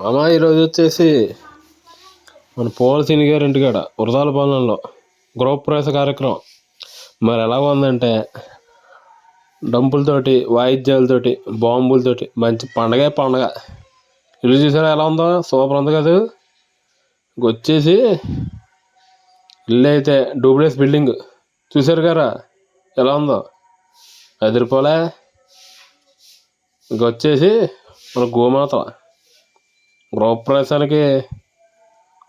మామ ఈరోజు వచ్చేసి మన పోలసీని గారి ఇంటికాడ వృధాల పాలనలో గృహప్రవేశ కార్యక్రమం. మరి ఎలా ఉందంటే డంపులతోటి వాయిద్యాలతోటి బాంబులతోటి మంచి పండగే పండగ. ఇల్లు చూసారా ఎలా ఉందో? సూపర్ ఉంది కదా. వచ్చేసి ఇల్లు అయితే డూప్లెక్స్ బిల్డింగ్. చూసారు కదా ఎలా ఉందో? అదిరిపోలే ఇంకొచ్చేసి మన గోమాత. గృహప్రవేశాలకి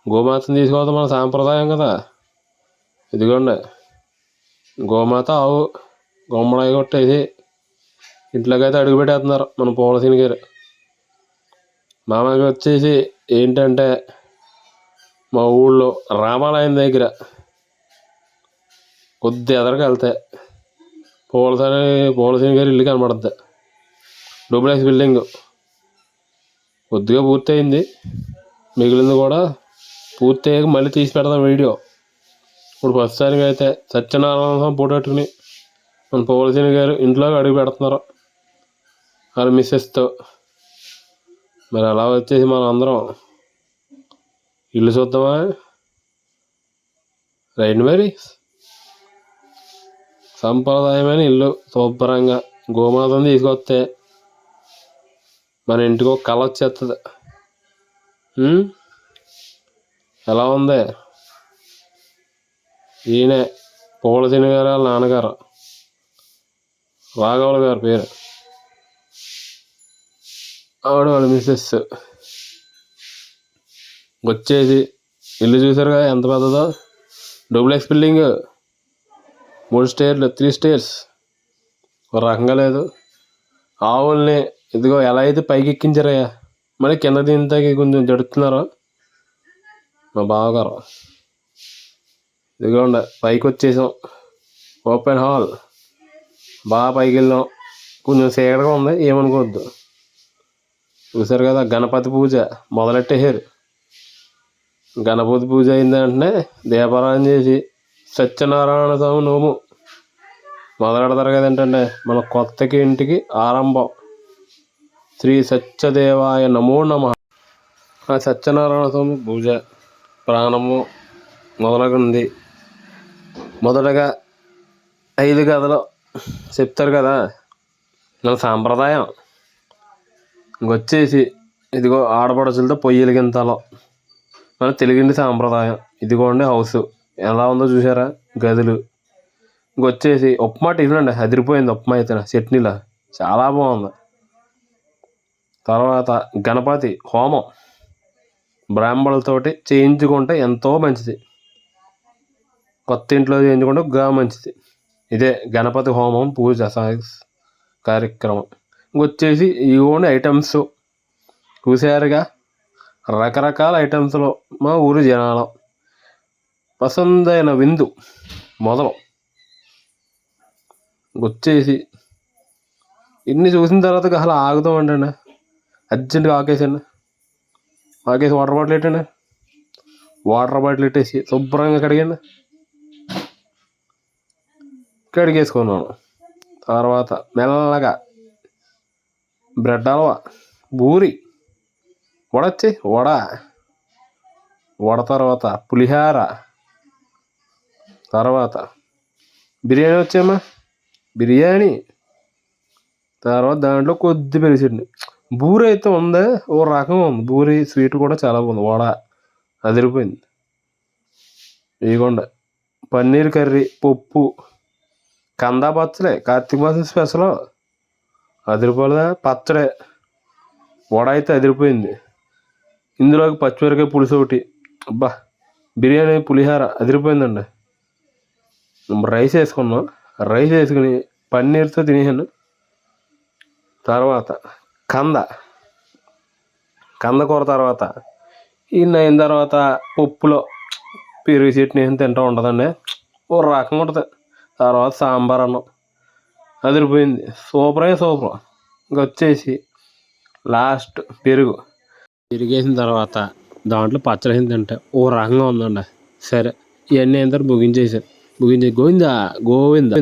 గోమాతను తీసుకోవడం మన సాంప్రదాయం కదా. ఇదిగోండి గోమాత ఆవు గుమ్మడాయి కొట్టేసి ఇంట్లోకైతే అడుగుపెట్టేస్తున్నారు మన పోలసీని గారు. మామయ్య వచ్చేసి ఏంటంటే మా ఊళ్ళో రామాలయం దగ్గర కొద్ది ఎదరికి వెళ్తే పోలసీ పోలసీని గారి ఇల్లు కనబడుద్ది. Duplex building. కొద్దిగా పూర్తయింది. మిగిలింది కూడా పూర్తయ్యాక మళ్ళీ తీసి పెడదాం వీడియో. ఇప్పుడు ప్రస్తుతానికి అయితే సత్యనారాయణ స్వామి ఫోటో పెట్టుకుని మన పోలసీని గారు ఇంట్లో అడుగు పెడుతున్నారు. వాళ్ళ మిస్సెస్తో. మరి అలా వచ్చేసి మనం అందరం ఇల్లు చూద్దామా? రైట్ మరి. సంప్రదాయమైన ఇల్లు శుభ్రంగా గోమాతం తీసుకొస్తే మన ఇంటికి ఒక కళ వచ్చేస్తుంది ఎలా ఉంది? ఈయనే పూలతిని గారు వాళ్ళ నాన్నగారు. రాఘవుల గారి పేరు. ఆవిడ వాళ్ళ మిస్సెస్. వచ్చేసి ఇల్లు చూసారుగా ఎంత పెద్దదో? Duplex building. మూడు స్టేర్లు త్రీ స్టేర్స్. ఒక రకంగా లేదు. ఆవుల్ని ఇదిగో ఎలా అయితే పైకి ఎక్కించారయ్యా మరి కింద దీంతకి కొంచెం జడుతున్నారు? మా బావగారు. ఇదిగోండి పైకి వచ్చేసాం ఓపెన్ హాల్ బాగా పైకి వెళ్ళాం కొంచెం చీకటిగా ఉంది ఏమనుకోవద్దు. చూసారు కదా గణపతి పూజ మొదలెట్టేశారు. గణపతి పూజ అయిందంటే వెంటనే దీపారాయణ చేసి సత్యనారాయణ స్వామి నోము మొదలెడతారు కదేంటంటే మన కొత్తకి ఇంటికి ఆరంభం. శ్రీ సత్యదేవాయ నమో నమ. ఆ సత్యనారాయణ స్వామి పూజ ప్రాణము మొదలగుంది. మొదటగా ఐదు కథలు చెప్తారు కదా మన సాంప్రదాయం. ఇంకొచ్చేసి ఇదిగో ఆడపడుచులతో పొయ్యిలు గింతలో. మన తెలుగింటి సాంప్రదాయం. ఇదిగోండి హౌస్. ఎలా ఉందో చూసారా గదులు. ఇంకొచ్చేసి ఉప్మా టిఫిన్ అండి. అదిరిపోయింది ఉప్మా అయితే చట్నీలా. చాలా బాగుంది. తర్వాత గణపతి హోమం బ్రాహ్మణులతోటి చేయించుకుంటే ఎంతో మంచిది. కొత్త ఇంట్లో చేయించుకుంటే గా మంచిది. ఇదే గణపతి హోమం పూజ సా- కార్యక్రమం. ఇంకొచ్చేసి ఇవన్నీ ఐటమ్స్. చూసారుగా రకరకాల ఐటమ్స్లో మా ఊరు జనాలు. పసందైన విందు మొదలు. వచ్చేసి ఇన్ని చూసిన తర్వాత అసలు ఆగుతామండి అండి అర్జెంటుగా ఆకేసండి ఆకేసి వాటర్ బాటిల్ పెట్టండి. వాటర్ బాటిల్ పెట్టేసి శుభ్రంగా కడిగండి కడిగేసుకున్నాను తర్వాత మెల్లగా బ్రెడ్ హల్వా బూరి వడొచ్చి వడ. వడ తర్వాత పులిహార. తర్వాత బిర్యానీ వచ్చామా బిర్యానీ. తర్వాత దాంట్లో కొద్ది పెరిచండి బూరి అయితే ఉంది. ఓ రకం ఉంది. బూరి స్వీట్ కూడా చాలా బాగుంది. వడ అదిరిపోయింది. ఇదిగోండి. పన్నీర్ కర్రీ పప్పు. కందా పచ్చడే. కార్తీక మాసం స్పెషల్. అదిరిపోలేదా? పచ్చడే. వడ అయితే అదిరిపోయింది. ఇందులోకి పచ్చిమిరకాయ పులుసు ఒకటి. అబ్బా బిర్యానీ పులిహార అదిరిపోయిందండి. రైస్ వేసుకున్నాం. రైస్ వేసుకుని పన్నీర్తో తినేసాను. తర్వాత కంద. కందకూర తర్వాత ఈ అయిన తర్వాత పప్పులో పెరుగు చట్నీ ఏం తింటూ ఉంటుందండి. ఓ రకంగా ఉంటుంది. తర్వాత సాంబార్ అన్నం. అదిరిపోయింది. సూపర్ అయ్యే సూపర్. ఇంకా వచ్చేసి లాస్ట్ పెరుగు. పెరుగు వేసిన తర్వాత దాంట్లో పచ్చడి తింటే ఓ రకంగా ఉందండి. సరే ఇవన్నీ అయిన తర్వాత ముగించేసారు ముగించే గోవిందా? గోవింద?